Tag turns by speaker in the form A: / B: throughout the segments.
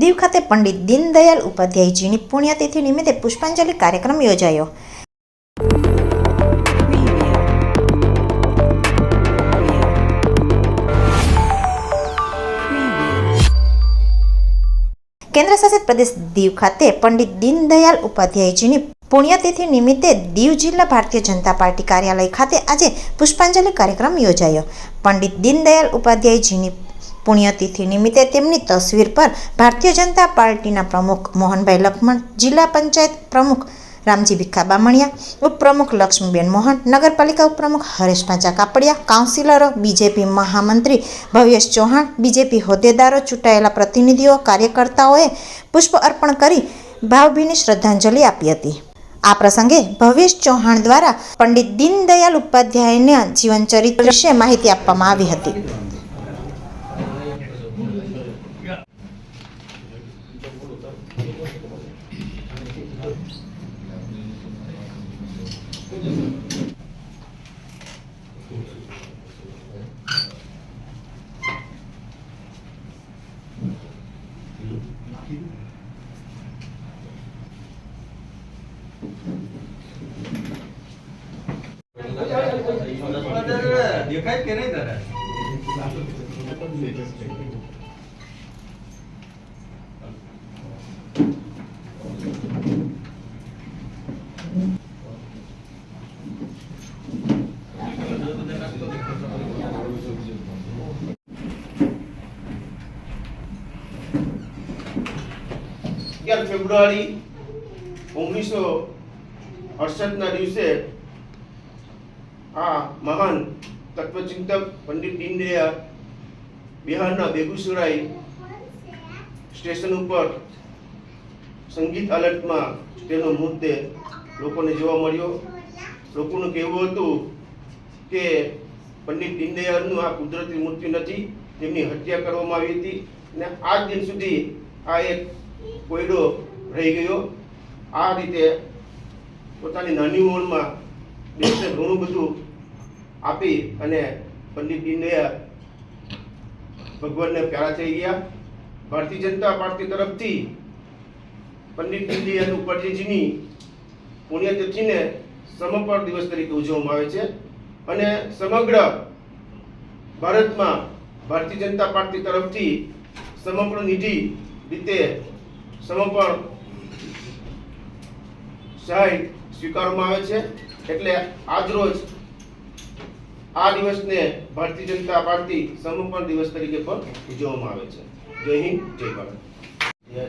A: દીવ ખાતે પંડિત દીનદયાલ ઉપાધ્યાયજીની પુણ્યતિથિ નિમિત્તે પુષ્પાંજલિ કાર્યક્રમ યોજાયો. કેન્દ્રશાસિત પ્રદેશ દીવ ખાતે પંડિત દીનદયાલ ઉપાધ્યાયજીની પુણ્યતિથિ નિમિત્તે દીવ જિલ્લા ભારતીય જનતા પાર્ટી કાર્યાલય ખાતે આજે પુષ્પાંજલિ કાર્યક્રમ યોજાયો. પંડિત દીનદયાલ ઉપાધ્યાયજીની પુણ્યતિથિ નિમિત્તે તેમની તસવીર પર ભારતીય જનતા પાર્ટીના પ્રમુખ મોહનભાઈ લખમણ, જિલ્લા પંચાયત પ્રમુખ રામજી ભીખા બામણિયા, ઉપપ્રમુખ લક્ષ્મીબેન મોહન, નગરપાલિકા ઉપપ્રમુખ હરેશ ભાજા કાપડિયા, કાઉન્સિલરો, બીજેપી મહામંત્રી ભવ્યેશ ચૌહાણ, બીજેપી હોદ્દેદારો, ચૂંટાયેલા પ્રતિનિધિઓ, કાર્યકર્તાઓએ પુષ્પ અર્પણ કરી ભાવભીની શ્રદ્ધાંજલિ આપી હતી. આ પ્રસંગે ભવ્યેશ ચૌહાણ દ્વારા પંડિત દીનદયાલ ઉપાધ્યાયના જીવનચરિત્ર વિશે માહિતી આપવામાં આવી હતી.
B: 帰ってないんだね。
C: અગિયાર ફેબ્રુઆરી ઓગણીસો અડસઠના દિવસે આ મહાન તત્વચિંતક પંડિત દીનદયાળ બિહારના બેગુસરાય સ્ટેશન ઉપર સંગીત અલર્ટમાં તેનો મુદ્દે લોકોને જોવા મળ્યો. લોકોનું કહેવું હતું કે પંડિત દીનદયાળનું આ કુદરતી મૃત્યુ નથી, તેમની હત્યા કરવામાં આવી હતી. અને આજ દિન સુધી આ એક કોયડો રહી ગયો. આ રીતે પોતાની નાની ઉંમરમાં દેશને ઘણું બધું આપી અને પંડિતજીને ભગવાનને પ્યારા થઈ ગયા. ભારતીય જનતા પાર્ટી તરફથી પંડિત અને ઉપાધ્યાયજીની પુણ્યતિથિને સમર્પણ દિવસ તરીકે ઉજવવામાં આવે છે અને સમગ્ર ભારતમાં ભારતીય જનતા પાર્ટી તરફથી સમર્પણ નિધિ રીતે સમર્પણ સહાય સ્વીકારવામાં આવે છે. એટલે આજરોજ આ દિવસને ભારતીય જનતા પાર્ટી સમર્પણ દિવસ તરીકે પણ ઉજવવામાં આવે છે. જય હિન્દ, જય ભારત.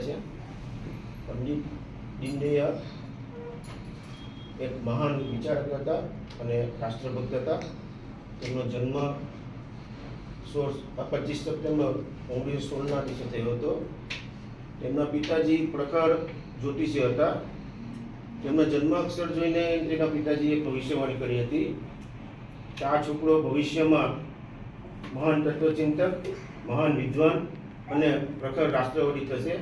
C: છે પંડિત દીનદયાળ. એક મહાન વિચારક હતા અને રાષ્ટ્રભક્ત હતા. તેમનો જન્મ સોળ, પચીસ સપ્ટેમ્બર ઓગણીસો સોળના દિવસે થયો હતો. તેમના પિતાજી પ્રખર જ્યોતિષી હતા. તેમના જન્માક્ષર જોઈને તેના પિતાજીએ ભવિષ્યવાણી કરી હતી કે આ છોકરો ભવિષ્યમાં મહાન તત્વચિંતક, મહાન વિદ્વાન અને પ્રખર રાષ્ટ્રવાદી થશે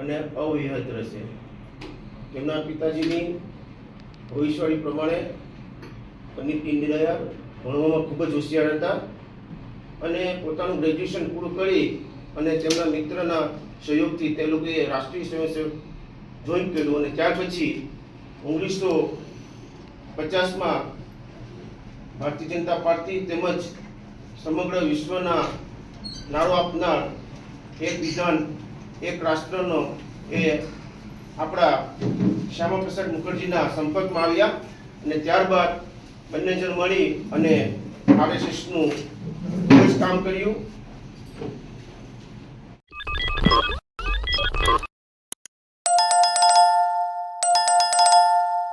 C: અને અવિહત રહેશે. તેમના પિતાજીની ભવિષ્યવાણી પ્રમાણે પંડિત દીનદયાળ ભણવામાં ખૂબ જ હોશિયાર હતા અને પોતાનું ગ્રેજ્યુએશન પૂરું કરી અને તેમના મિત્રના સહયોગથી તે લોકોએ રાષ્ટ્રીય સ્વયંસેવક જોઈન કર્યું અને ત્યાર પછી ઓગણીસો પચાસમાં ભારતીય જનતા પાર્ટી તેમજ સમગ્ર વિશ્વના નારો આપનાર એક વિધાન એક રાષ્ટ્રનો એ આપણા શ્યામાપ્રસાદ મુખર્જીના સંપર્કમાં આવ્યા અને ત્યારબાદ બંને જણ મળી અને આરએસએસનું ખૂબ કામ કર્યું.